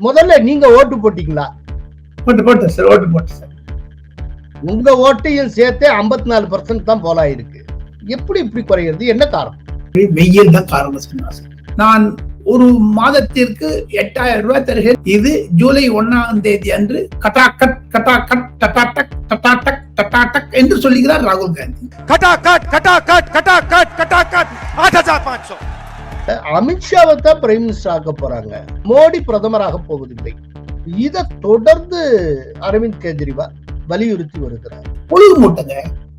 முதல்ல நீங்க ஓட்டு போட்டீங்களா? போட்டு சார் ஓட்டு போட்டேன் சார் உங்க ஓட்டையும் சேர்த்தே ஐம்பத்தி நாலு பர்சன்ட் தான் போல இருக்கு. எப்படி இப்படி குறையிறது? என்ன காரணம்? வெயில் தான் காரணம் நான் ஒரு மாதத்திற்கு எட்டாயிரம் ரூபாய் தருகிறேன். இது ஜூலை ஒன்னாம் தேதி அன்று கட்டாகட் கட்டாகட் டட்டாடக் டட்டாடக் டட்டாடக் என்று சொல்லுகிறார் ராகுல் காந்தி. கட்டாகட் கட்டாகட் கட்டாகட் கட்டாகட் ஆட் ஹஜார் பாஞ்சோ. அமித்ஷாவை தான் பிரைம் மினிஸ்டர் ஆக்க போறாங்க. மோடி பிரதமராக போவதில்லை. இதை தொடர்ந்து அரவிந்த் கெஜ்ரிவால் வலியுறுத்தி வருகிறார். பொழுது மூட்டங்க.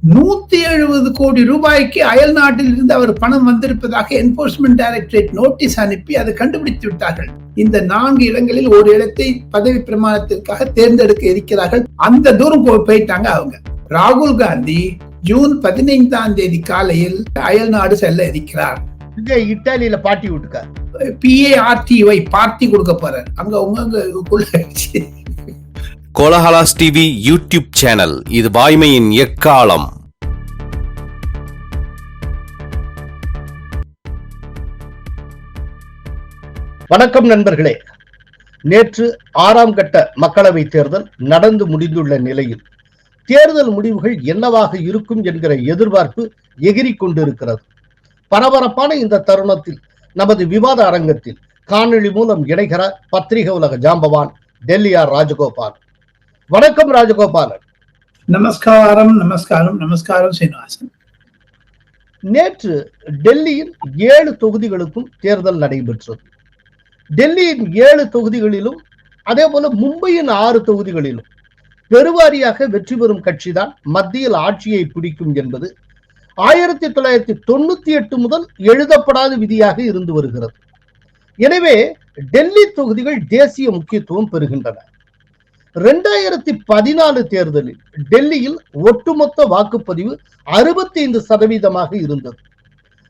நூத்தி எழுபது கோடி ரூபாய்க்கு அயல் நாட்டில் இருந்து அவர் பணம் வந்திருப்பதாக என்போர்ஸ்மெண்ட் டைரக்டரேட் நோட்டீஸ் அனுப்பி அதை கண்டுபிடித்து விட்டார்கள். இந்த நான்கு இடங்களில் ஒரு இடத்தை பதவி பிரமாணத்திற்காக தேர்ந்தெடுக்க இருக்கிறார்கள். அந்த தூரம் போ- போயிட்டாங்க அவங்க. ராகுல் காந்தி ஜூன் பதினைந்தாம் தேதி காலையில் அயல் நாடு செல்ல இருக்கிறார். இங்க இட்டாலியில பாட்டி விட்டுக்கார் பிஏஆர்டிஒய் பார்ட்டி கொடுக்க போறார். அங்க உங்க கோலஹலாஸ் டிவி யூடியூப் சேனல். இது வாய்மையின் எக்காலம். வணக்கம் நண்பர்களே. நேற்று ஆறாம் கட்ட மக்களவை தேர்தல் நடந்து முடிந்துள்ள நிலையில் தேர்தல் முடிவுகள் என்னவாக இருக்கும் என்கிற எதிர்பார்ப்பு எகிரிக் கொண்டிருக்கிறது பரபரப்பான இந்த தருணத்தில் நமது விவாத அரங்கத்தில் காணொளி மூலம் இணைகிறார் பத்திரிகை உலக ஜாம்பவான் டெல்லி ஆர் ராஜகோபால். வணக்கம் ராஜகோபாலன். நமஸ்காரம் நமஸ்காரம் நமஸ்காரம் சீனிவாசன். நேற்று டெல்லியில் ஏழு தொகுதிகளுக்கும் தேர்தல் நடைபெற்றது. டெல்லியின் ஏழு தொகுதிகளிலும் அதே போல மும்பையின் ஆறு தொகுதிகளிலும் பெருவாரியாக வெற்றி பெறும் கட்சிதான் மத்தியில் ஆட்சியை பிடிக்கும் என்பது ஆயிரத்தி தொள்ளாயிரத்தி தொண்ணூத்தி எட்டு முதல் எழுதப்படாத விதியாக இருந்து வருகிறது. எனவே டெல்லி தொகுதிகள் தேசிய முக்கியத்துவம் பெறுகின்றன. ரெண்டாயிரத்தி பதினாலு தேர்தலில் டெல்லியில் ஒட்டுமொத்த வாக்குப்பதிவு அறுபத்தி ஐந்து சதவீதமாக இருந்தது.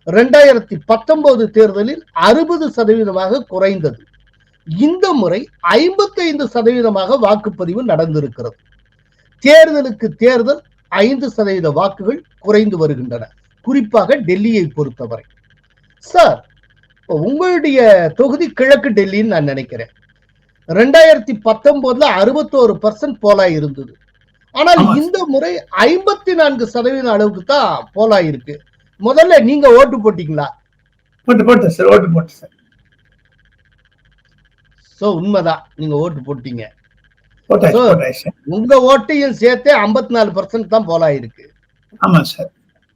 ரெண்டாயிரத்தி பத்தொன்பது தேர்தலில் அறுபது சதவீதமாக குறைந்தது. இந்த முறை ஐம்பத்தி ஐந்து சதவீதமாக வாக்குப்பதிவு நடந்திருக்கிறது. தேர்தலுக்கு தேர்தல் ஐந்து சதவீத வாக்குகள் குறைந்து வருகின்றன. குறிப்பாக டெல்லியை பொறுத்தவரை. சார் உங்களுடைய தொகுதி கிழக்கு டெல்லின்னு நான் நினைக்கிறேன். ரெண்டாயிரத்தி பத்தொன்பதுல அறுபத்தோரு பர்சன்ட் போலா இருந்தது. ஆனால். இந்த முறை ஐம்பத்தி நான்கு சதவீதம் அளவுக்கு தான் போலா இருக்கு. முதல்ல நீங்க ஓட்டு போட்டீங்களா? போட்டு போட்டேன் சார் ஓட்டு போட்டேன் சார் சோ உண்மைதான். நீங்க ஓட்டு போட்டீங்க. உங்க ஓட்டையும் சேர்த்தே 54% நாலு பர்சன்ட் தான் போலா இருக்கு ஆமா சார்.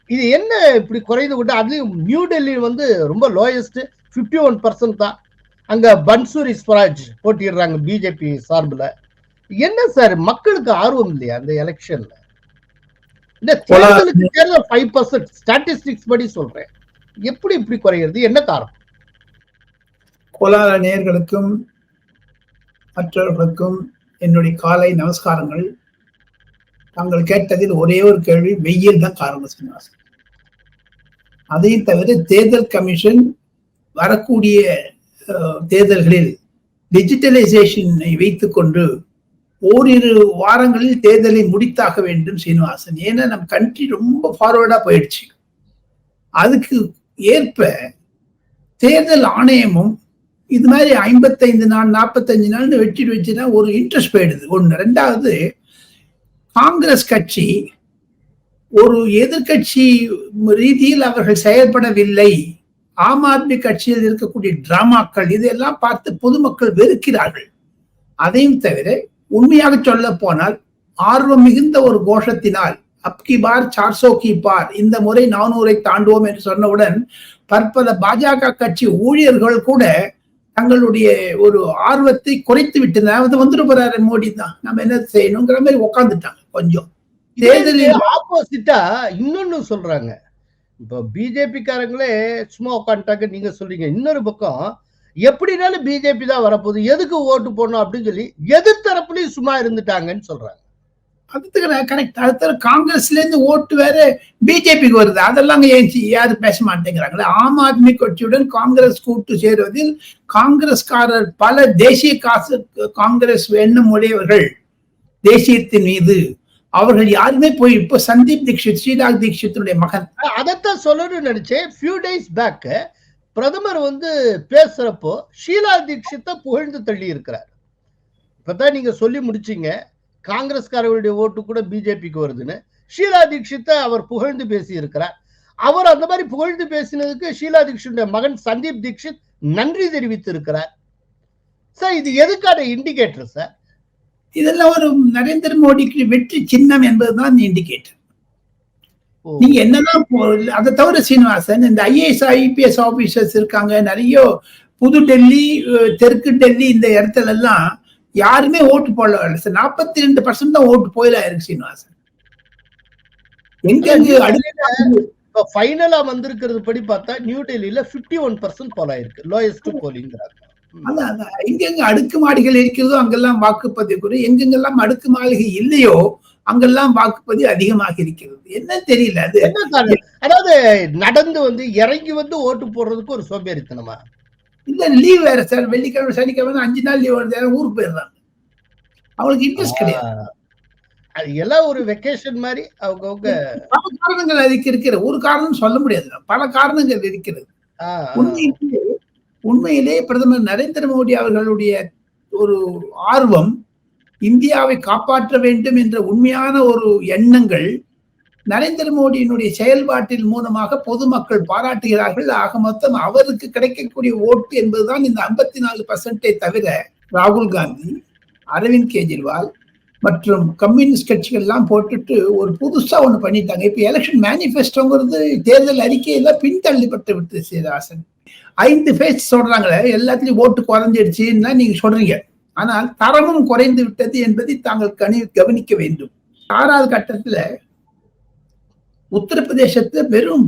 இது என்ன இப்படி குறைந்து கொண்டு அதுலயும் நியூ டெல்லி வந்து ரொம்ப லோயஸ்ட் 51% ஒன் பர்சன்ட் தான். அங்க பன்சூரி ஸ்வராஜ் போட்டிடுறாங்க பிஜேபி சார்புல. என்ன சார் மக்களுக்கு ஆர்வம் இல்லையா அந்த எலெக்ஷன்ல இந்த தேர்தலுக்கு தேர்தல் ஃபைவ் பர்சன்ட் ஸ்டாட்டிஸ்டிக்ஸ் படி சொல்றேன். எப்படி இப்படி குறையிறது? என்ன காரணம்? கோலார நேயர்களுக்கும் மற்றவர்களுக்கும் என்னுடைய காலை நமஸ்காரங்கள். தாங்கள் கேட்டதில் ஒரே ஒரு கேள்வி வெயில் தான் காரணம் சீனிவாசன் அதையும் தவிர தேர்தல் கமிஷன் வரக்கூடிய தேர்தல்களில் டிஜிட்டலைசேஷனை வைத்துக்கொண்டு ஓரிரு வாரங்களில் தேர்தலை முடித்தாக வேண்டும் சீனிவாசன். ஏன்னா நம் கண்ட்ரி ரொம்ப ஃபார்வர்டா போயிடுச்சு. அதுக்கு ஏற்ப தேர்தல் ஆணையமும் இது மாதிரி ஐம்பத்தைந்து நாள் நாற்பத்தஞ்சு நாள்னு வெட்டிட்டு வச்சுன்னா ஒரு இன்ட்ரெஸ்ட் போயிடுது. ஒன்று ரெண்டாவது காங்கிரஸ் கட்சி ஒரு எதிர்க்கட்சி ரீதியில் அவர்கள் செயல்படவில்லை. ஆம் ஆத்மி கட்சியில் இருக்கக்கூடிய டிராமாக்கள் இதெல்லாம் பார்த்து பொதுமக்கள் வெறுக்கிறார்கள். அதையும் தவிர உண்மையாக சொல்ல போனால் ஆர்வம் மிகுந்த ஒரு கோஷத்தினால் அப்கி பார் சார்சோ கி பார் இந்த முறை நானூரை தாண்டுவோம் என்று சொன்னவுடன் பற்பல பாஜக கட்சி ஊழியர்கள் கூட தங்களுடைய ஒரு ஆர்வத்தை குறைத்து விட்டனர் அது வந்துட்டு போறாரு மோடி தான். நம்ம என்ன செய்யணுங்கிற மாதிரி உட்காந்துட்டாங்க கொஞ்சம். தேர்தலில் ஆப்போசிட்டா இன்னொன்னு சொல்றாங்க. இப்போ பிஜேபி காரங்களே சும்மா உட்காந்துட்டாங்க நீங்க சொல்றீங்க. இன்னொரு பக்கம் எப்படினாலும் பிஜேபி தான் வரப்போகுது. எதுக்கு ஓட்டு போடணும் அப்படின்னு சொல்லி எதிர்த்தரப்புலயும் சும்மா இருந்துட்டாங்கன்னு சொல்றாங்க. அதுக்கு கரெக்ட் அடுத்த காங்கிரஸ்லேருந்து ஓட்டு வேற பிஜேபிக்கு வருது. அதெல்லாம் ஏன் யாரும் பேச மாட்டேங்கிறாங்களே? ஆம் ஆத்மி கட்சியுடன் காங்கிரஸ் கூட்டு சேருவதில் காங்கிரஸ்காரர் பல தேசிய காசு காங்கிரஸ் எண்ணம் உடையவர்கள் தேசியத்தின் மீது. அவர்கள் யாருமே போய் இப்போ சந்தீப் தீக்ஷித் ஸ்ரீராக் தீக்ஷித்துடைய மகன். அதைத்தான் சொல்லணும்னு நினைச்சேன். ஃபியூ டேஸ் பேக் பிரதமர் வந்து பேசுறப்போ ஷீலா தீட்சித்தை புகழ்ந்து தள்ளி இருக்கிறார் இப்பதான் நீங்க சொல்லி முடிச்சீங்க. காங்கிரஸ்காரர்களுடைய ஓட்டு கூட பிஜேபிக்கு வருதுன்னு ஷீலா தீட்சித்தை அவர் புகழ்ந்து பேசி இருக்கிறார் அவர் அந்த மாதிரி புகழ்ந்து பேசினதுக்கு ஷீலா தீட்சித்துடைய மகன் சந்தீப் தீட்சித் நன்றி தெரிவித்து இருக்கிறார் சார் இது எதுக்கான இண்டிகேட்டர் சார்? இதெல்லாம் ஒரு நரேந்திர மோடிக்கு வெற்றி சின்னம் என்பதுதான் இண்டிகேட்டர். நீங்க என்னதான் அதை தவிர சீனிவாசன் இந்த ஐஏஎஸ் ஐபிஎஸ் ஆபீசர்ஸ் இருக்காங்க நிறைய புது டெல்லி தெற்கு டெல்லி இந்த இடத்துல எல்லாம் யாருமே ஓட்டு போடல. சார் நாற்பத்தி ரெண்டு பர்சன்ட் தான் ஓட்டு போயில இருக்கு சீனிவாசன் எங்க இப்ப ஃபைனலா வந்திருக்கிறது படி பார்த்தா நியூ டெல்லியில 51% ஒன் பர்சன்ட் போல இருக்கு லோயஸ்ட் போலிங்கிறாங்க. எங்கெங்க அடுக்கு மாடிகள் இருக்கிறதோ அங்கெல்லாம் வாக்குப்பதிவு குறை எங்கெங்கெல்லாம் அடுக்கு மாளிகை இல்லையோ அங்கெல்லாம் வாக்குப்பதிவு அதிகமாக இருக்கிறது. என்ன தெரியல அது? என்ன அதாவது நடந்து வந்து இறங்கி வந்து ஓட்டு போடுறதுக்கு ஒரு சோம்பேறித்தனமா? இல்ல லீவ் வேற சார் வெள்ளிக்கிழமை சனிக்கிழமை அஞ்சு நாள் லீவ் வருது யாரும் ஊருக்கு போயிடுறாங்க. அவங்களுக்கு இன்ட்ரெஸ்ட் கிடையாது. அது எல்லாம் ஒரு வெக்கேஷன் மாதிரி அவங்கவுங்க பல காரணங்கள் அதுக்கு இருக்கிற ஒரு காரணம் சொல்ல முடியாது. பல காரணங்கள் இருக்கிறது. ஆ, ஆ. உண்மையிலே உண்மையிலே பிரதமர் நரேந்திர மோடி அவர்களுடைய ஒரு ஆர்வம் இந்தியாவை காப்பாற்ற வேண்டும் என்ற உண்மையான ஒரு எண்ணங்கள் நரேந்திர மோடியினுடைய செயல்பாட்டின் மூலமாக பொதுமக்கள் பாராட்டுகிறார்கள். ஆக மொத்தம் அவருக்கு கிடைக்கக்கூடிய ஓட்டு என்பதுதான் இந்த ஐம்பத்தி நாலு பர்சன்டை தவிர ராகுல் காந்தி அரவிந்த் கெஜ்ரிவால் மற்றும் கம்யூனிஸ்ட் கட்சிகள் எல்லாம் போட்டுட்டு ஒரு புதுசா ஒண்ணு பண்ணிட்டாங்க. இப்ப எலெக்ஷன் மேனிபெஸ்டோங்கிறது தேர்தல் அறிக்கையில பின்தள்ளப்பட்டு விட்டு சீதாசன் ஐந்து பேஸ் சொல்றாங்களே எல்லாத்துலயும் ஓட்டு குறைஞ்சிடுச்சுன்னா நீங்க சொல்றீங்க. ஆனால் தரமும் குறைந்து விட்டது என்பதை தாங்கள் கணி கவனிக்க வேண்டும். ஆறாவது கட்டத்துல உத்தரப்பிரதேசத்துல வெறும்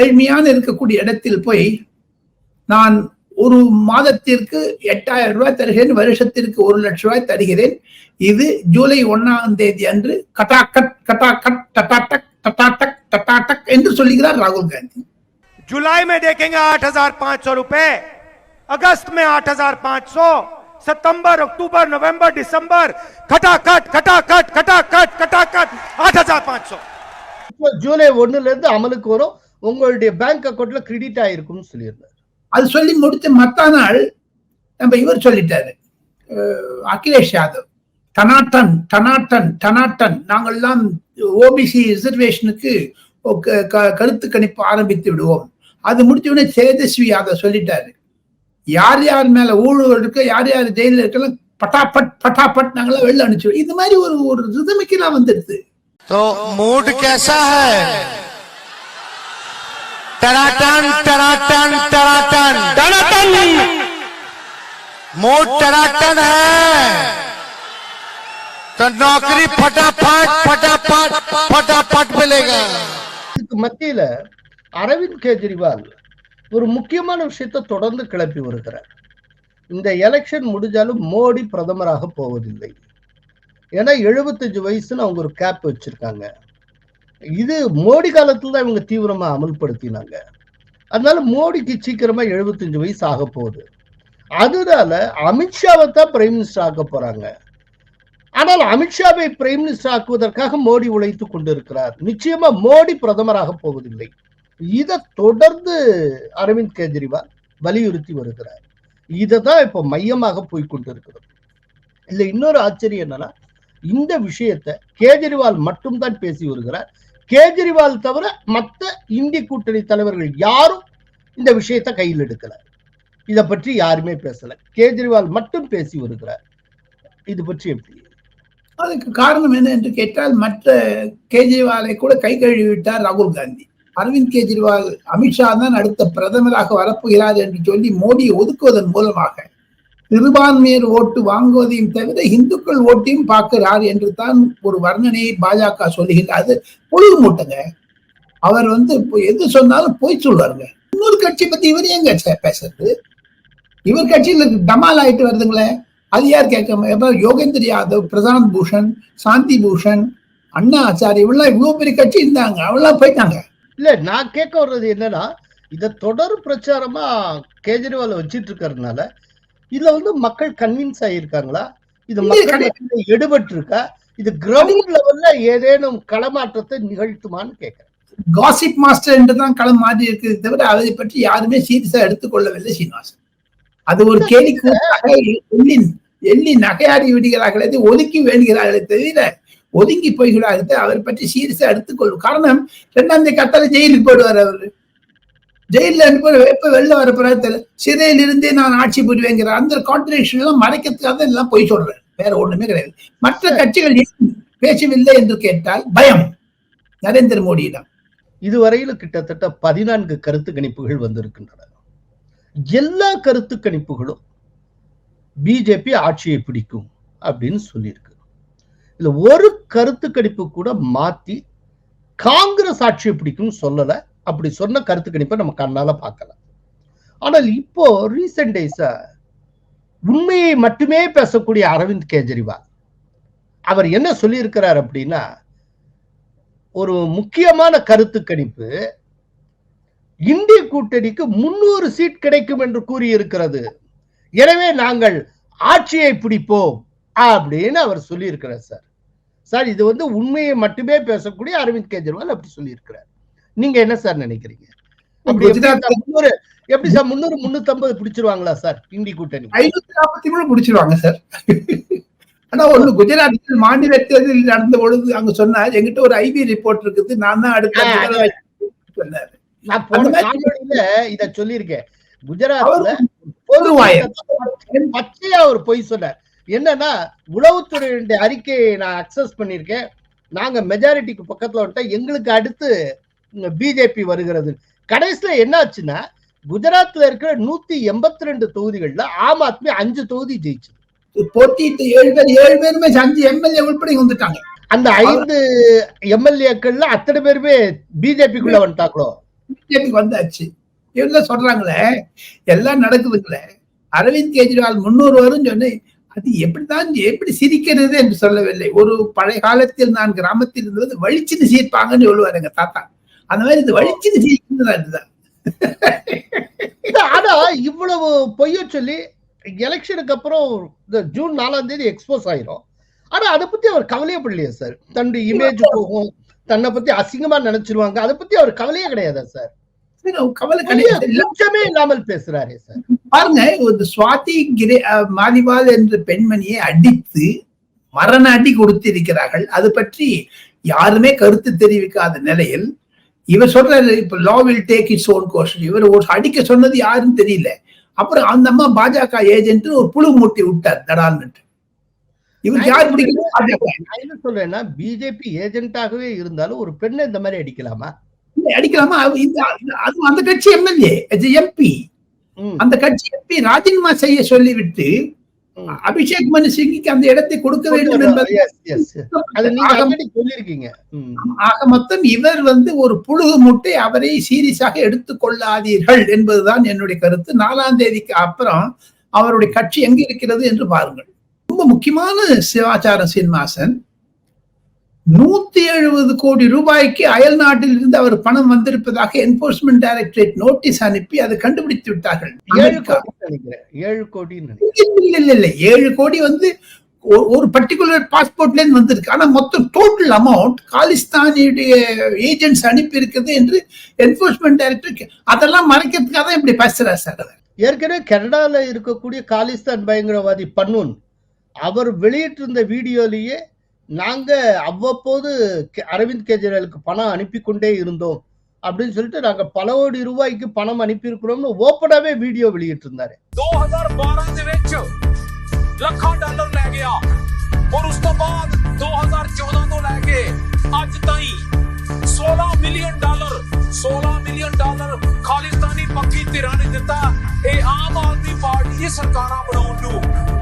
ஏழ்மையான இருக்கக்கூடிய இடத்தில் போய் நான் ஒரு மாதத்திற்கு எட்டாயிரம் ரூபாய் தருகிறேன் வருஷத்திற்கு ஒரு லட்ச ரூபாய் தருகிறேன். இது ஜூலை ஒன்னாம் தேதி அன்று கட்டாக்கட் கட்டாக்கட் டட்டாட்டக் டட்டாட்டக் டட்டாட்டக் என்று சொல்லுகிறார் ராகுல் காந்தி. जुलाई में देखेंगे 8,500 रुपए अगस्त में 8,500 सितंबर अक्टूबर नवंबर दिसंबर खटाखट खटाखट खटाखट खटाखट 8,500 ஜூலை ஒண்ணுல இருந்து அமலுக்கு வரும். உங்களுடைய பேங்க் அக்கௌண்ட்ல கிரெடிட் ஆயிருக்கும்னு சொல்லியிருந்தார். அது சொல்லி முடித்து மத்த நாள் நம்ம இவர் சொல்லிட்டாரு. அகிலேஷ் யாதவ் டனாட்டன் டனாட்டன் டனாட்டன் நாங்கள்லாம் ஓபிசி ரிசர்வேஷனுக்கு கருத்து கணிப்பு ஆரம்பித்து விடுவோம். அது முடிச்ச உடனே தேஜஸ்வி யாதவ் சொல்லிட்டாரு. யார் யார் மேல ஊழல் இருக்க யார் யார் ஜெயில இருக்கலாம் பட்டாபட் பட்டாபட் நாங்களாம் வெளில அனுப்பிச்சு இது மாதிரி ஒரு ஒரு ரிதமிக்கெல்லாம் வந்துடுது. तो मूड कैसा है टनाटन टनाटन टनाटन टनाटन मूड टनाटन है तो नौकरी फटाफट फटाफट फटाफट मिलेगा இதுக்கு மத்தியில அரவிந்த் கெஜ்ரிவால் ஒரு முக்கியமான விஷயத்தை தொடர்ந்து கிளப்பி வருகிறார் இந்த எலெக்ஷன் முடிஞ்சாலும் மோடி பிரதமராக போவதில்லை ஏன்னா எழுபத்தஞ்சு வயசுன்னு அவங்க ஒரு கேப் வச்சிருக்காங்க. இது மோடி காலத்துல தான் இவங்க தீவிரமா அமல்படுத்தினாங்க. அதனால மோடிக்கு சீக்கிரமா எழுபத்தஞ்சு வயசு ஆக போகுது. அதனால அமித்ஷாவை தான் பிரைம் மினிஸ்டர் ஆக்க போறாங்க. ஆனால் அமித்ஷாவை பிரைம் மினிஸ்டர் ஆக்குவதற்காக மோடி உழைத்து கொண்டிருக்கிறார். நிச்சயமா மோடி பிரதமராக போவதில்லை. இதை தொடர்ந்து அரவிந்த் கெஜ்ரிவால் வலியுறுத்தி வருகிறார். இதை தான் இப்போ மையமாக போய் இருக்கிறது இல்ல இன்னொரு ஆச்சரியம் என்னன்னா இந்த விஷயத்தை கேஜ்ரிவால் மட்டும்தான் பேசி வருகிறார். கேஜ்ரிவால் தவிர மற்ற இந்திய கூட்டணி தலைவர்கள் யாரும் இந்த விஷயத்தை கையில் எடுக்கல. இதை பற்றி யாருமே பேசல. கேஜ்ரிவால் மட்டும் பேசி வருகிறார். இது பற்றி எப்படி? அதுக்கு காரணம் என்ன என்று கேட்டால் மற்ற கேஜ்ரிவாலை கூட கை கழுவி விட்டார் ராகுல் காந்தி. அரவிந்த் கெஜ்ரிவால் அமித்ஷா தான் அடுத்த பிரதமராக வரப்போகிறார் என்று சொல்லி மோடியை ஒதுக்குவதன் மூலமாக சிறுபான்மையர் ஓட்டு வாங்குவதையும் தவிர இந்துக்கள் ஓட்டையும் பார்க்கிறார் என்று தான் ஒரு வர்ணனையை பாஜக சொல்லுகின்றது அது பொழுது மூட்டங்க அவர் வந்து இப்போ எது சொன்னாலும் போய் சொல்வாருங்க. இன்னொரு கட்சி பத்தி இவர் ஏங்க பேசுறது? இவர் கட்சியில டமால் ஆயிட்டு வருதுங்களே. அது யார் கேட்க யோகேந்திர யாதவ் பிரசாந்த் பூஷன் சாந்தி பூஷன் அண்ணா ஆச்சாரி இவெல்லாம் இவ்வளவு பெரிய கட்சி இருந்தாங்க. அவெல்லாம் போயிட்டாங்க. இல்ல நான் கேட்க வர்றது என்னன்னா இத தொடர் பிரச்சாரமா கேஜ்ரிவால் வச்சிட்டு இருக்கறதுனால இதுல வந்து மக்கள் கன்வின்ஸ் ஆயிருக்காங்களா? இது மக்கள் எடுபட்டு இருக்கா இது கிரவுண்ட் லெவல்ல ஏதேனும் களமாற்றத்தை நிகழ்த்துமான்னு கேட்கிறேன். காசிப் மாஸ்டர் என்று தான் களம் மாறி இருக்குது தவிர அதை பற்றி யாருமே சீரியஸா எடுத்துக்கொள்ளவில்லை சீனிவாசன். அது ஒரு கேலிக்கூத்தாக எண்ணின் எள்ளி நகையாடி விடுகிறார்களே ஒதுக்கி வேண்டுகிறார்களே தவிர ஒதுங்கி போய்கிறார்கள் அவர் பற்றி சீரியஸா எடுத்துக்கொள்ளும் காரணம் ரெண்டாம் தேதி கட்டால ஜெயிலுக்கு போயிடுவார் அவரு. ஜெயில அனுப்பி எப்ப வெளில வர பிறகு தெரியல. சிறையில் இருந்தே நான் ஆட்சி புரிவேங்கிற அந்த கான்ட்ரடிக்ஷன் எல்லாம் மறைக்கிறதுக்காக எல்லாம் போய் சொல்றேன். வேற ஒண்ணுமே கிடையாது. மற்ற கட்சிகள் பேசவில்லை என்று கேட்டால் பயம். நரேந்திர மோடியிடம். இதுவரையிலும் கிட்டத்தட்ட பதினான்கு கருத்து கணிப்புகள் வந்திருக்கின்றன. எல்லா கருத்து கணிப்புகளும் பிஜேபி ஆட்சியை பிடிக்கும் அப்படின்னு சொல்லியிருக்கு. இதுல ஒரு கருத்து கணிப்பு கூட மாத்தி காங்கிரஸ் ஆட்சியை பிடிக்கும் சொல்லல. அப்படி சொன்ன கருத்து கணிப்பை நம்ம கண்ணால பார்க்கல ஆனால் இப்போ ரீசெண்ட் டேஸா உண்மையை மட்டுமே பேசக்கூடிய அரவிந்த் கெஜ்ரிவால் அவர் என்ன சொல்லியிருக்கிறார் அப்படின்னா ஒரு முக்கியமான கருத்து கணிப்பு இந்திய கூட்டணிக்கு முன்னூறு சீட் கிடைக்கும் என்று கூறியிருக்கிறது. எனவே நாங்கள் ஆட்சியை பிடிப்போம் அப்படின்னு அவர் சொல்லியிருக்கிறார் சார். சார் இது வந்து உண்மையை மட்டுமே பேசக்கூடிய அரவிந்த் கெஜ்ரிவால் அப்படி சொல்லியிருக்கிறார். நீங்க என்ன சார் நினைக்கிறீங்க? எப்படி சார் முன்னூறு முன்னூத்தி ஐம்பது பிடிச்சிருவாங்களா சார் இந்தி கூட்டணி? ஐநூத்தி நாற்பத்தி மூணு முடிச்சிருவாங்க சார். ஆனா ஒண்ணு குஜராத்தில் மாநில தேர்தல் நடந்த பொழுது அங்க சொன்னார் எங்கிட்ட ஒரு ஐபி ரிப்போர்ட் இருக்குது நான் தான் அடுத்த சொன்னார். நான் போன காணொளியில இத சொல்லியிருக்கேன். குஜராத்ல அவர். பச்சையா ஒரு பொய் சொன்னார். என்னன்னா உளவுத்துறையுடைய அறிக்கையை நான் அக்சஸ் பண்ணியிருக்கேன். நாங்க மெஜாரிட்டிக்கு பக்கத்துல வந்துட்டா எங்களுக்கு அடுத்து பிஜேபி வருகிறது. கடைசியில என்ன ஆச்சுன்னா குஜராத்ல இருக்கிற நூத்தி எண்பத்தி ரெண்டு தொகுதிகள்ல ஆம் ஆத்மி அஞ்சு தொகுதி ஜெயிச்சு போட்டியிட்ட ஏழு பேர் ஏழு பேருமே அஞ்சு எம்எல்ஏ உள்பட வந்துட்டாங்க. அந்த ஐந்து எம்எல்ஏக்கள்ல அத்தனை பேருமே பிஜேபிக்குள்ள வந்துட்டாங்களோ? பிஜேபிக்கு வந்தாச்சு. இவங்க சொல்றாங்களே? எல்லாம் நடக்குதுங்களே. அரவிந்த் கெஜ்ரிவால் முன்னூறு வரும் சொன்னேன். அது எப்படிதான் எப்படி சிரிக்கிறது என்று சொல்லவில்லை. ஒரு பழைய காலத்தில் நான் கிராமத்தில் இருந்தது வழிச்சுன்னு சிரிப்பாங்கன்னு சொல்லுவார் எங்க தாத்தா. அந்த மாதிரி இது அதுதான் இல்ல, ஆனா இவ்வளவு பொய்ய சொல்லி எலெக்ஷனுக்கு அப்புறம் இந்த ஜூன் நாலாம் தேதி எக்ஸ்போஸ் ஆயிரும். ஆனா அதை பத்தி அவர் கவலையே படலையே சார். தன்னுடைய இமேஜ் போகும் தன்னை பத்தி அசிங்கமா நினைச்சிருவாங்க. அதை பத்தி அவர் கவலையே கிடையாதா சார்? கவலை கிடையாது. லட்சமே இல்லாமல் பேசுறாரே சார். பாருங்க ஒரு சுவாதி கிரே அஹ், மாலிவால் என்ற பெண்மணியை அடித்து மரண அடி கொடுத்திருக்கிறார்கள். அது பற்றி யாருமே கருத்து தெரிவிக்காத நிலையில் இவர் சொல்றாரு இப்ப law will take its own course இவர் ஒரு அடிக்க சொன்னது யாருன்னு தெரியல. அப்புறம் அந்த அம்மா பாஜக ஏஜென்ட் ஒரு புழு மூட்டி விட்டார் தடால்னு இவர் யார் பிடிக்கல பாஜக. நான் என்ன சொல்றேன்னா பிஜேபி ஏஜென்ட்டாகவே இருந்தாலும் ஒரு பெண்ணை இந்த மாதிரி அடிக்கலாமா? அடிக்கலாமா? அது அந்த கட்சி எம்எல்ஏ எம்பி அந்த கட்சி எம்பி ராஜினாமா செய்ய சொல்லிவிட்டு. அபிஷேக் மனு சிங்கிக்கு அந்த இடத்தை கொடுக்க வேண்டும் என்பது. ஆக மொத்தம் இவர் வந்து ஒரு புழுகு மூட்டை அவரை சீரியஸாக எடுத்துக் கொள்ளாதீர்கள் என்பதுதான் என்னுடைய கருத்து. நாலாம் தேதிக்கு அப்புறம் அவருடைய கட்சி எங்க இருக்கிறது என்று பாருங்கள். ரொம்ப முக்கியமான சிவாச்சாரம் சீனிவாசன் நூத்தி எழுபது கோடி ரூபாய்க்கு அயல் நாட்டில் இருந்து அவர் பணம் வந்திருப்பதாக என்போர்ஸ்மெண்ட் டைரக்டரேட் நோட்டீஸ் அனுப்பி அதை கண்டுபிடித்து விட்டார்கள் ஏழு. கோடி இல்ல இல்ல இல்ல ஏழு கோடி வந்து ஒரு- பர்டிகுலர் பாஸ்போர்ட்ல இருந்து வந்திருக்கு ஆனா மொத்தம் டோட்டல் அமௌண்ட் காலிஸ்தானியுடைய ஏஜென்ட்ஸ் அனுப்பி இருக்குது என்று என்போர்ஸ்மெண்ட் டைரக்டர் அதெல்லாம் மறைக்கிறதுக்காக தான் இப்படி பேசுறாரு சார். ஏற்கனவே கனடால இருக்கக்கூடிய காலிஸ்தான் பயங்கரவாதி பன்னூன் அவர் வெளியிட்டிருந்த வீடியோலயே நாங்க அவ்வப்போது கெ- அரவிந்த் கெஜ்ரிவாலுக்கு பணம் அனுப்பி கொண்டே இருந்தோம் அப்படின்னு சொல்லிட்டு நாங்க பல கோடி ரூபாய்க்கு பணம் அனுப்பி இருக்கிறோம்னு ஓப்பனாவே வீடியோ வெளியிட்டு இருந்தாரு 2012 ਦੇ ਵਿੱਚ ਲੱਖਾਂ ਡਾਲਰ ਲੈ ਗਿਆ ਔਰ ਉਸ ਤੋਂ ਬਾਅਦ 2014 ਤੋਂ ਲੈ ਕੇ ਅੱਜ ਤਾਈਂ 16 million dollar 16 million dollar Khalistani ਪੱਖੀ ਧਿਰਾਂ ਨੇ ਦਿੱਤਾ ਇਹ ਆਮ ਆਦਮੀ ਪਾਰਟੀ ਦੀ ਸਰਕਾਰਾਂ ਬਣਾਉਣ ਨੂੰ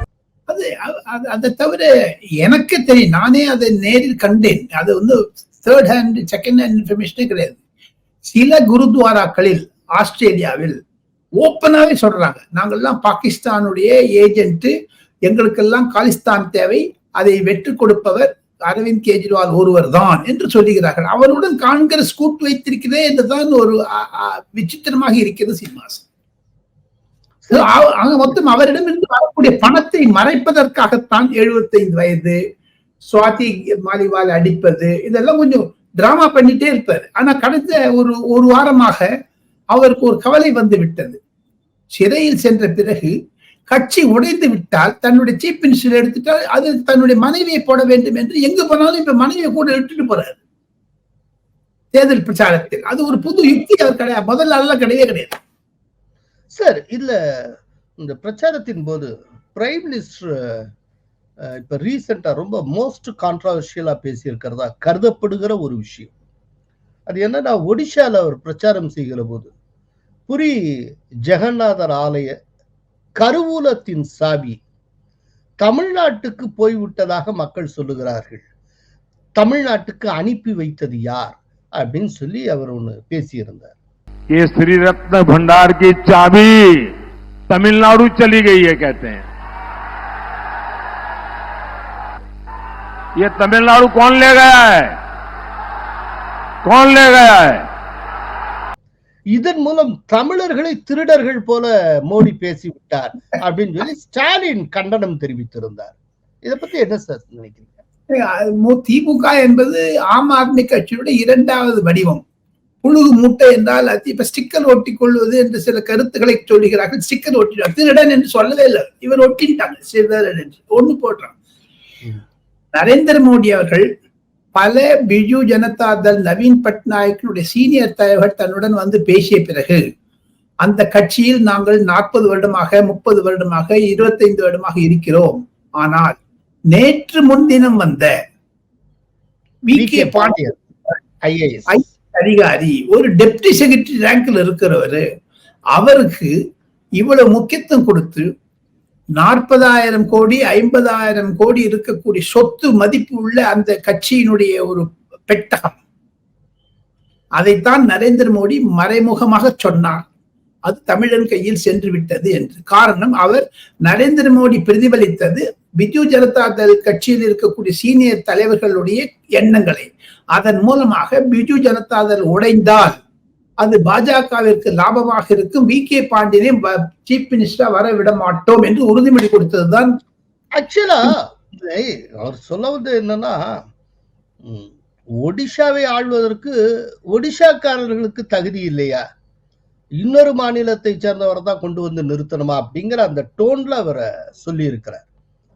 அது அது- அதை தவிர எனக்கு தெரியும். நானே அதை நேரில் கண்டேன். அது வந்து தேர்ட் ஹேண்ட் செகண்ட் ஹேண்ட் இன்ஃபர்மேஷனே கிடையாது. சில குருத்வாராக்களில் ஆஸ்திரேலியாவில் ஓப்பனாகவே சொல்றாங்க. நாங்கள்லாம் பாகிஸ்தானுடைய ஏஜென்ட்டு எங்களுக்கெல்லாம் காலிஸ்தான் தேவை. அதை வெற்றி கொடுப்பவர் அரவிந்த் கெஜ்ரிவால் ஒருவர் தான் என்று சொல்லுகிறார்கள். அவருடன் காங்கிரஸ் கூட்டு வைத்திருக்கிறதே என்றுதான் ஒரு விசித்திரமாக இருக்கிறது சீனிவாசன். ஆக மொத்தம் அவரிடமிருந்து வரக்கூடிய பணத்தை மறைப்பதற்காகத்தான் 75 வயது சுவாதி மாலிவால் அடிப்பது இதெல்லாம் கொஞ்சம் டிராமா பண்ணிட்டே இருப்பார். ஆனா கடந்த ஒரு ஒரு வாரமாக அவருக்கு ஒரு கவலை வந்து விட்டது. சிறையில் சென்ற பிறகு கட்சி உடைந்து விட்டால் தன்னுடைய சீஃப் மினிஸ்டர் எடுத்துட்டால் அது தன்னுடைய மனைவியை போட வேண்டும் என்று எங்கு போனாலும் இப்ப மனைவியை கூட இட்டுட்டு போறாரு. தேர்தல் பிரச்சாரத்தில். அது ஒரு புது யுக்தி அவர் கிடையாது. முதல்ல அல்ல கிடையவே கிடையாது. சார் இல்ல இந்த பிரச்சாரத்தின் போது பிரைம் மினிஸ்டர் இப்ப ரீசெண்டா ரொம்ப மோஸ்ட் கான்ட்ரவர்ஷியலா பேசியிருக்கிறதா கருதப்படுகிற ஒரு விஷயம். அது என்னன்னா ஒடிஷால அவர் பிரச்சாரம் செய்கிற போது புரி ஜெகநாதர் ஆலய கருவூலத்தின் சாவி தமிழ்நாட்டுக்கு போய்விட்டதாக மக்கள் சொல்லுகிறார்கள். தமிழ்நாட்டுக்கு அனுப்பி வைத்தது யார்? அப்படின்னு சொல்லி அவர் ஒன்று பேசியிருந்தார். ये श्री रत्न भंडार की चाबी तमिलनाडु चली गई है कहते हैं ये तमिलनाडु कौन ले गया है कौन ले गया है இதன் மூலம் தமிழர்களை திருடர்கள் போல மோடி பேசிவிட்டார் அப்படின்னு சொல்லி ஸ்டாலின் கண்டனம் தெரிவித்திருந்தார் இதை பத்தி என்ன சார் நினைக்கிறீங்க மு- திமுக என்பது ஆம் ஆத்மி கட்சியுடைய இரண்டாவது வடிவம் புழுகு மூட்டை என்றால் அது இப்ப ஸ்டிக்கர் ஒட்டி கொள்வது என்று சில கருத்துக்களை சொல்லுகிறார்கள் ஸ்டிக்கர் ஒட்டிட்டார் திருடன் என்று சொல்லவே இல்லை. இவர் ஒட்டிட்டாங்க சிறுடன் என்று. ஒண்ணு போடுறான். நரேந்திர மோடி அவர்கள் பல பிஜு ஜனதா தள் நவீன் பட்நாயக்கினுடைய சீனியர் தலைவர் தன்னுடன் வந்து பேசிய பிறகு அந்த கட்சியில் நாங்கள் நாற்பது வருடமாக முப்பது வருடமாக இருபத்தைந்து வருடமாக இருக்கிறோம். ஆனால் நேற்று முன்தினம் வந்த வி கே பாண்டியன் ஐஏஎஸ். அதிகாரி ஒரு டெப்டி செக்ரட்டரி ரேங்க்ல இருக்கிறவரு அவருக்கு இவ்வளவு முக்கியத்துவம் கொடுத்து நாற்பதாயிரம் கோடி ஐம்பதாயிரம் கோடி இருக்கக்கூடிய சொத்து மதிப்பு உள்ள அந்த கட்சியினுடைய ஒரு பெட்டகம். அதைத்தான் நரேந்திர மோடி மறைமுகமாக சொன்னார். அது தமிழன் கையில் சென்று விட்டது என்று. காரணம் அவர் நரேந்திர மோடி பிரதிபலித்தது பிஜு ஜனதா தள் கட்சியில் இருக்கக்கூடிய சீனியர் தலைவர்களுடைய எண்ணங்களை. அதன் மூலமாக பிஜு ஜனதா தள் உடைந்தால் அது பாஜகவிற்கு லாபமாக இருக்கும். வி. கே. பாண்டியனையும் சீஃப் மினிஸ்டரா வர விட மாட்டோம் என்று உறுதிமொழி கொடுத்ததுதான். ஆக்சுவலா அவர் சொல்ல வந்து என்னன்னா ஒடிஷாவை ஆள்வதற்கு ஒடிஷாக்காரர்களுக்கு தகுதி இல்லையா? இன்னொரு மாநிலத்தை சேர்ந்தவரை தான் கொண்டு வந்து நிறுத்தணுமா அப்படிங்கிற அந்த டோன்ல அவரை சொல்லியிருக்கிறார்.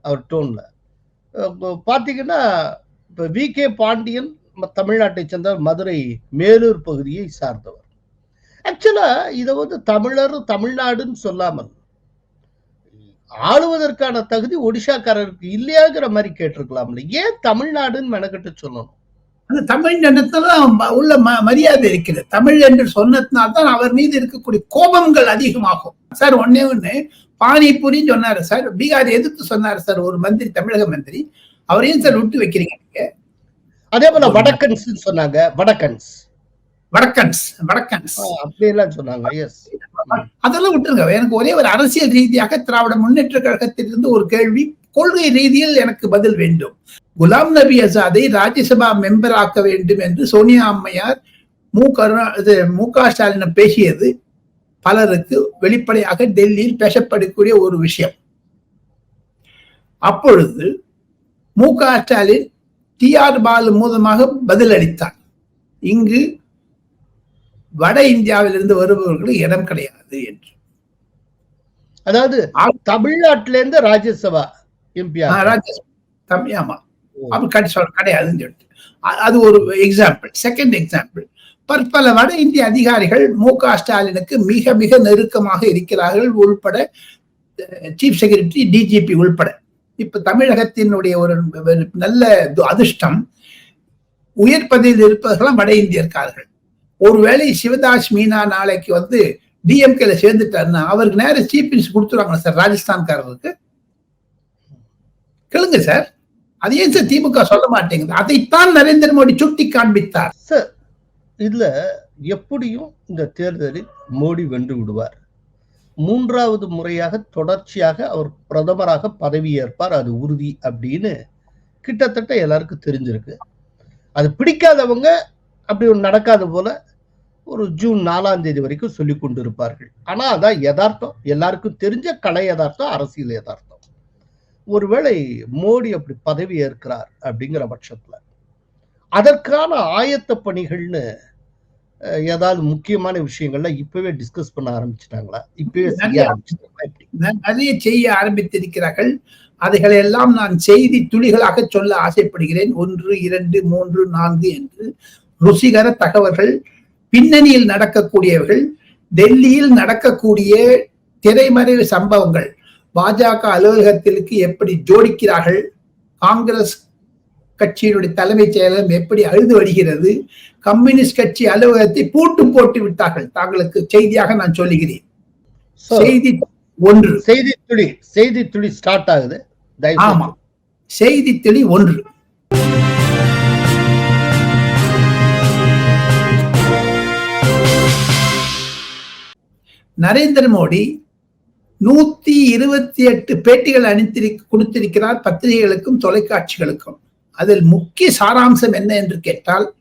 அவர் டோன்ல. இப்போ பாத்தீங்கன்னா இப்ப வி கே பாண்டியன் தமிழ்நாட்டை சேர்ந்தவர் மதுரை மேலூர் பகுதியை சார்ந்தவர். ஆக்சுவலா இதை வந்து தமிழர் தமிழ்நாடுன்னு சொல்லாமல் ஆளுவதற்கான தகுதி ஒடிஷாக்காரருக்கு இல்லையாங்கிற மாதிரி கேட்டிருக்கலாம்ல ஏன் தமிழ்நாடுன்னு மெனக்கட்டு சொல்லணும்? அந்த தமிழ் எண்ணத்துல உள்ள ம- மரியாதை இருக்கிறது. தமிழ் என்று சொன்னதுனால்தான் அவர் மீது இருக்கக்கூடிய கோபங்கள் அதிகமாகும். சார் ஒன்னே ஒண்ணு பானிபூரி சொன்னாரு சார். பீகார் எதிர்த்து சொன்னாரு சார் ஒரு மந்திரி தமிழக மந்திரி. அவர் ஏன் சார் விட்டு வைக்கிறீங்க நீங்க? அதே போல வடக்கன்ஸ் சொன்னாங்க. வடக்கன்ஸ். வடக்கன்ஸ் வடக்கன்ஸ். அப்படியெல்லாம் சொன்னாங்க. எஸ் அதெல்லாம் விட்டுருங்க. எனக்கு ஒரே ஒரு அரசியல் ரீதியாக திராவிட முன்னேற்ற கழகத்திலிருந்து ஒரு கேள்வி கொள்கை ரீதியில் எனக்கு பதில் வேண்டும். குலாம் நபி ஆசாதை ராஜ்யசபா மெம்பர் ஆக்க வேண்டும் என்று சோனியா அம்மையார் மு. கருணா இது மு. க. ஸ்டாலின் பேசியது. பலருக்கு வெளிப்படையாக டெல்லியில் பேசப்படக்கூடிய ஒரு விஷயம். அப்பொழுது மு. க. ஸ்டாலின் டி. ஆர். பாலு மூலமாக பதிலளித்தார் இங்கு வட இந்தியாவிலிருந்து வருபவர்களுக்கு இடம் கிடையாது என்று. அதாவது தமிழ்நாட்டில இருந்து ராஜ்யசபா. எம்பி ஆமா. அப்படி கடி சொல்ல கிடையாதுன்னு சொல்லிட்டு. அது ஒரு எக்ஸாம்பிள் செகண்ட் எக்ஸாம்பிள் பற்பல வட இந்திய அதிகாரிகள் மு க ஸ்டாலினுக்கு மிக மிக நெருக்கமாக இருக்கிறார்கள் உள்பட சீஃப் செக்ரட்டரி டிஜிபி உள்பட. இப்ப தமிழகத்தினுடைய ஒரு நல்ல அதிர்ஷ்டம் உயர் பதவியில் இருப்பவர்களாம் வட இந்தியர்காரர்கள் ஒருவேளை சிவதாஸ் மீனா நாளைக்கு வந்து டிஎம்கேல சேர்ந்துட்டாருன்னா அவருக்கு நேரம் சீஃப் மினிஸ்டர் கொடுத்துருவாங்க சார் ராஜஸ்தான்காரருக்கு? கேளுங்க சார். அது ஏன் சார் திமுக சொல்ல மாட்டேங்குது? அதைத்தான் நரேந்திர மோடி சுட்டி காண்பித்தார் சார் இதுல எப்படியும் இந்த தேர்தலில் மோடி வென்று விடுவார். மூன்றாவது முறையாக தொடர்ச்சியாக அவர் பிரதமராக பதவியேற்பார். அது உறுதி அப்படின்னு கிட்டத்தட்ட எல்லாருக்கும் தெரிஞ்சிருக்கு. அது பிடிக்காதவங்க அப்படி ஒண்ணு நடக்காத போல ஒரு ஜூன் நாலாம் தேதி வரைக்கும் சொல்லி கொண்டிருப்பார்கள். ஆனா அதான் யதார்த்தம். எல்லாருக்கும் தெரிஞ்ச கலை யதார்த்தம் அரசியல் யதார்த்தம். ஒருவேளை மோடி அப்படி பதவி ஏற்கிறார் அப்படிங்கிற பட்சத்துல அதற்கான ஆயத்த பணிகள்னு ஏதாவது முக்கியமான விஷயங்கள்ல இப்பவே டிஸ்கஸ் பண்ண ஆரம்பிச்சிட்டாங்களா? இப்பவே நிறைய செய்ய ஆரம்பித்திருக்கிறார்கள். அதைகளை எல்லாம் நான் செய்தி துளிகளாக சொல்ல ஆசைப்படுகிறேன். ஒன்று இரண்டு மூன்று நான்கு என்று. ருசிகர தகவல்கள் பின்னணியில் நடக்கக்கூடியவர்கள் டெல்லியில் நடக்கக்கூடிய திரைமறைவு சம்பவங்கள். பாஜக அலுவலகத்திற்கு எப்படி ஜோடிக்கிறார்கள்? காங்கிரஸ் கட்சியினுடைய தலைமைச் செயலகம் எப்படி அழுது வருகிறது? கம்யூனிஸ்ட் கட்சி அலுவலகத்தை பூட்டு போட்டு விட்டார்கள். தாங்களுக்கு செய்தியாக நான் சொல்லுகிறேன். செய்தி ஒன்று. செய்தி துளி செய்தி துளி ஸ்டார்ட் ஆகுது. ஆமா. செய்தி தெளி ஒன்று. நரேந்திர மோடி நூத்தி இருபத்தி எட்டு பேட்டிகள் அனுப்பித்திரு கொடுத்திருக்கிறார் பத்திரிகைகளுக்கும் தொலைக்காட்சிகளுக்கும். அதில் முக்கிய சாராம்சம் என்ன என்று கேட்டால்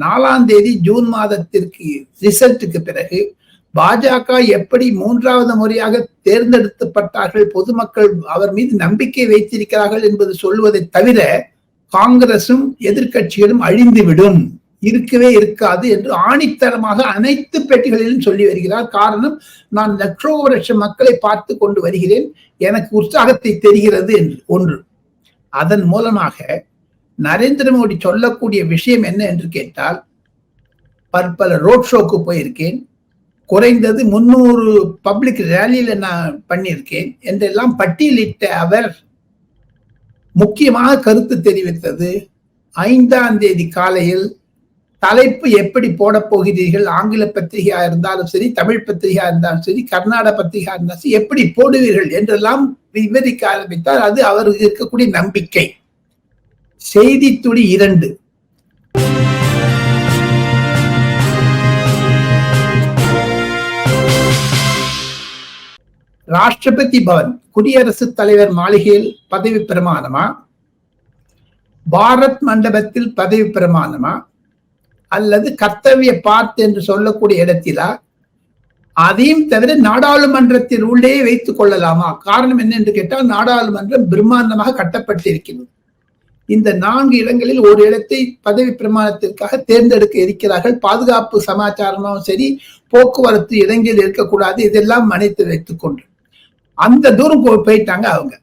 நாலாம் தேதி ஜூன் மாதத்திற்கு ரிசல்ட்டுக்கு பிறகு பாஜக எப்படி மூன்றாவது முறையாக தேர்ந்தெடுக்கப்பட்டார்கள் பொதுமக்கள் அவர் மீது நம்பிக்கை வைத்திருக்கிறார்கள் என்பது சொல்வதை தவிர காங்கிரசும் எதிர்க்கட்சிகளும் அழிந்துவிடும். இருக்கவே இருக்காது என்று ஆணித்தரமாக அனைத்து பேட்டிகளிலும் சொல்லி வருகிறார். காரணம் நான் லட்சோ லட்சம் மக்களை பார்த்து கொண்டு வருகிறேன். எனக்கு உற்சாகத்தை தெரிகிறது என்று. ஒன்று. அதன் மூலமாக நரேந்திர மோடி சொல்லக்கூடிய விஷயம் என்ன என்று கேட்டால் பற்பல ரோட் ஷோக்கு போயிருக்கேன். குறைந்தது முன்னூறு பப்ளிக் ரேலியில நான் பண்ணியிருக்கேன் என்றெல்லாம் பட்டியலிட்ட அவர் முக்கியமாக கருத்து தெரிவித்தது. ஐந்தாம் தேதி காலையில் தலைப்பு எப்படி போட போகிறீர்கள்? ஆங்கில பத்திரிகையா இருந்தாலும் சரி தமிழ் பத்திரிகையா இருந்தாலும் சரி கர்நாடக பத்திரிகையா இருந்தாலும் சரி எப்படி போடுவீர்கள் என்றெல்லாம் விவரிக்க ஆரம்பித்தார் அது அவருக்கு இருக்கக்கூடிய நம்பிக்கை. செய்தி துளி இரண்டு. ராஷ்டிரபதி பவன் குடியரசுத் தலைவர் மாளிகையில் பதவி பிரமாணமா? பாரத் மண்டபத்தில் பதவி பிரமாணமா? அல்லது கர்த்தவிய பார்த்து என்று சொல்லக்கூடிய இடத்திலா? அதையும் தவிர நாடாளுமன்றத்தில் உள்ளே வைத்துக் கொள்ளலாமா? காரணம் என்ன என்று கேட்டால் நாடாளுமன்றம் பிரம்மாண்டமாக கட்டப்பட்டிருக்கிறது. இந்த நான்கு இடங்களில் ஒரு இடத்தை பதவி பிரமாணத்திற்காக தேர்ந்தெடுக்க இருக்கிறார்கள். பாதுகாப்பு சமாச்சாரமும் சரி போக்குவரத்து இடங்களில் இருக்கக்கூடாது இதெல்லாம் மனைத்து வைத்துக் கொண்டு. அந்த தூரம் போ- போயிட்டாங்க அவங்க.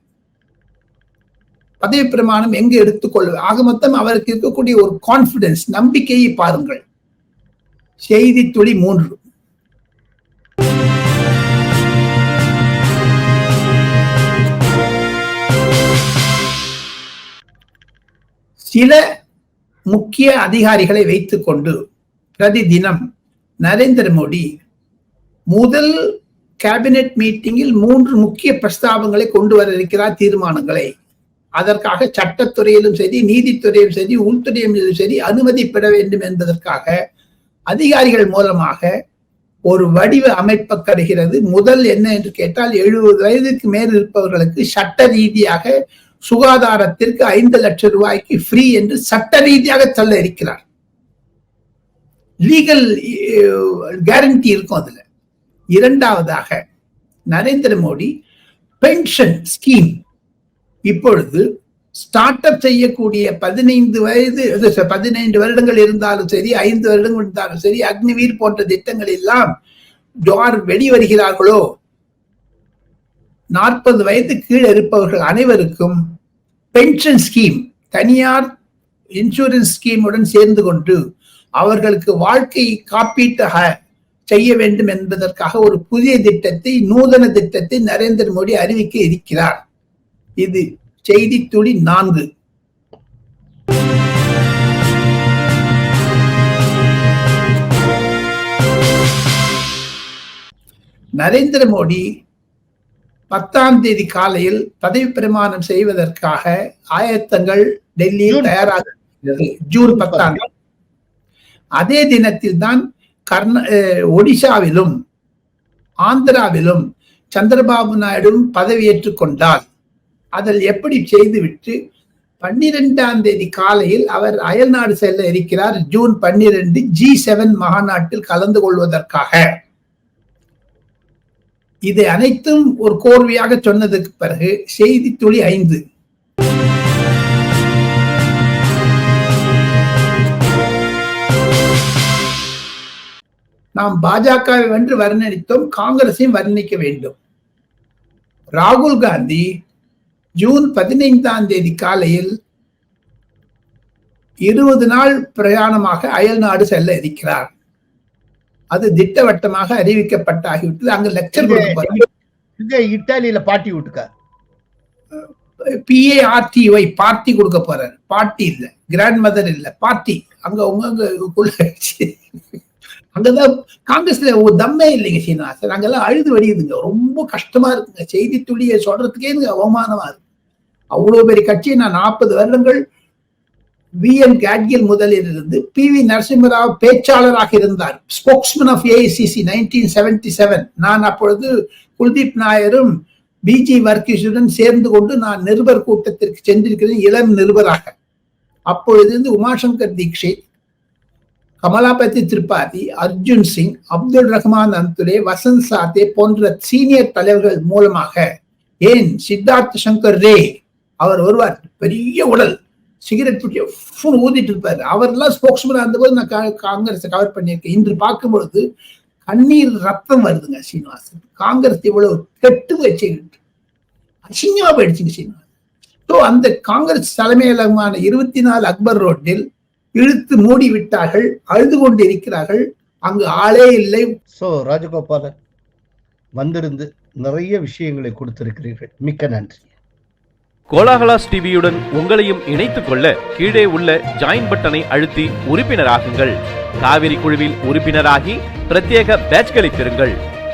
பதவி பிரமாணம் எங்க எடுத்துக்கொள்ள ஆக மொத்தம் அவருக்கு இருக்கக்கூடிய ஒரு கான்பிடன்ஸ் நம்பிக்கையை பாருங்கள். செய்தி துளி மூன்று. சில முக்கிய அதிகாரிகளை வைத்துக்கொண்டு பிரதி தினம் நரேந்திர மோடி முதல் கேபினெட் மீட்டிங்கில் மூன்று முக்கிய பிரஸ்தாபங்களை கொண்டு வர இருக்கிறார் தீர்மானங்களை அதற்காக சட்டத்துறையிலும் சரி நீதித்துறையிலும் சரி உள்துறையிலும் சரி அனுமதி பெற வேண்டும் என்பதற்காக அதிகாரிகள் மூலமாக ஒரு வடிவ அமைப்பக்கருகிறது முதல் என்ன என்று கேட்டால் எழுபது வயதுக்கு மேல் இருப்பவர்களுக்கு சட்ட ரீதியாக சுகாதாரத்திற்கு ஐந்து லட்சம் ரூபாய்க்கு ஃப்ரீ என்று சட்ட ரீதியாக சொல்ல இருக்கிறார். லீகல் கேரண்டி eh, இருக்கும் அதுல. இரண்டாவதாக நரேந்திர மோடி பென்ஷன் ஸ்கீம் இப்பொழுது ஸ்டார்ட் அப் செய்யக்கூடிய பதினைந்து வயது பதினைந்து வருடங்கள் இருந்தாலும் சரி ஐந்து வருடங்கள் இருந்தாலும் சரி அக்னிவீர் போன்ற திட்டங்கள் எல்லாம் யார் வெளிவருகிறார்களோ நாற்பது வயது கீழே இருப்பவர்கள் அனைவருக்கும் பென்ஷன் ஸ்கீம் தனியார் இன்சூரன்ஸ் ஸ்கீமுடன் சேர்ந்து கொண்டு அவர்களுக்கு வாழ்க்கை காப்பீட்டாக செய்ய வேண்டும் என்பதற்காக ஒரு புதிய திட்டத்தை நூதன திட்டத்தை நரேந்திர மோடி அறிவிக்க இருக்கிறார். இது செய்தி துளி நான்கு. நரேந்திர மோடி பத்தாம் தேதி காலையில் பதவி பிரமாணம் செய்வதற்காக ஆயத்தங்கள் டெல்லியில் தயாராக. ஜூன் பத்தாம் தேதி. அதே தினத்தில் தான் கர்ந அஹ் ஒடிஷாவிலும் ஆந்திராவிலும் சந்திரபாபு நாயுடும் பதவியேற்றுக் கொண்டார். அதில் எப்படி செய்துவிட்டு பன்னிரெண்டாம் தேதி காலையில் அவர் அயல்நாடு செல்ல இருக்கிறார். ஜூன் பன்னிரண்டு ஜி செவன் மாநாட்டில் கலந்து கொள்வதற்காக. இதை அனைத்தும் ஒரு கோர்வையாக சொன்னதுக்கு பிறகு செய்தி துளி ஐந்து. நாம் பாஜகவை வென்று வர்ணித்தோம் காங்கிரஸையும் வர்ணிக்க வேண்டும். ராகுல் காந்தி ஜூன் பதினைந்தாம் தேதி காலையில் இருபது நாள் பிரயாணமாக அயல் நாடு செல்ல இருக்கிறார். அது திட்டவட்டமாக அறிவிக்கப்பட்ட ஆகிவிட்டது அங்க லெக்சர் கொடுக்க இத்தாலியில பாட்டி விட்டுக்கார். பிஏஆர்டிஒய் பார்ட்டி கொடுக்க போறாரு. பார்ட்டி இல்ல. கிராண்ட் மதர் இல்ல. பார்ட்டி. அங்க உங்க அங்கதான் காங்கிரஸ்ல ஒரு தம்மே இல்லைங்க சீனிவாசன் அங்கெல்லாம் அழுது வடியுதுங்க. ரொம்ப கஷ்டமா இருக்குங்க. செய்தி துளியை சொல்றதுக்கே அவமானமா இருக்கு. அவ்வளவு பெரிய கட்சியை நான் நாற்பது வருடங்கள் வி என் கேட்கில் முதலில் இருந்து பி வி நரசிம்மராவ் பேச்சாளராக இருந்தார். Spokesman of AICC nineteen seventy seven நான் அப்பொழுது குல்தீப் நாயரும் பிஜி வர்கீஷுடன் சேர்ந்து கொண்டு நான் நிருபர் கூட்டத்திற்கு சென்றிருக்கிறேன். இளம் நிருபராக. அப்பொழுது இருந்து உமாசங்கர் தீக்ஷித் கமலாபதி திரிபாதி அர்ஜுன் சிங் அப்துல் ரஹ்மான் அந்துலே வசந்த் சாத்தே போன்ற சீனியர் தலைவர்கள் மூலமாக ஏன் சித்தார்த் சங்கர் ரே அவர் வருவார் பெரிய உடல் சிகரெட் பிடிச்சி ஃபுல் ஊதிட்டு இருப்பார். அவர்லாம் ஸ்போக்ஸ்மேன் இருந்தபோது நான் கா- காங்கிரஸை கவர் பண்ணியிருக்கேன். இன்று பார்க்கும்பொழுது கண்ணீர் ரத்தம் வருதுங்க சீனிவாசன். காங்கிரஸ் இவ்வளவு கெட்டு வச்சுக்கிட்டு அசிங்கமா போயிடுச்சுங்க சீனிவாசன். ஸோ அந்த காங்கிரஸ் தலைமையகமான இருபத்தி நாலு அக்பர் ரோட்டில் இழுத்து மூடி விட்டார்கள் அழுது கொண்டு இருக்கிறார்கள் அங்கு ஆளே இல்லை. சோ ராஜகோபாலன் வந்திருந்து நிறைய விஷயங்களை கொடுத்திருக்கிறீர்கள். மிக்க நன்றி. கோலாகலாஸ் டிவியுடன் உங்களையும் இணைத்துக் கொள்ள கீழே உள்ள ஜாயின் பட்டனை அழுத்தி உறுப்பினராகுங்கள். காவிரி குழுவில் உறுப்பினராகி பிரத்யேக பேட்ச்களை பெறுங்கள்.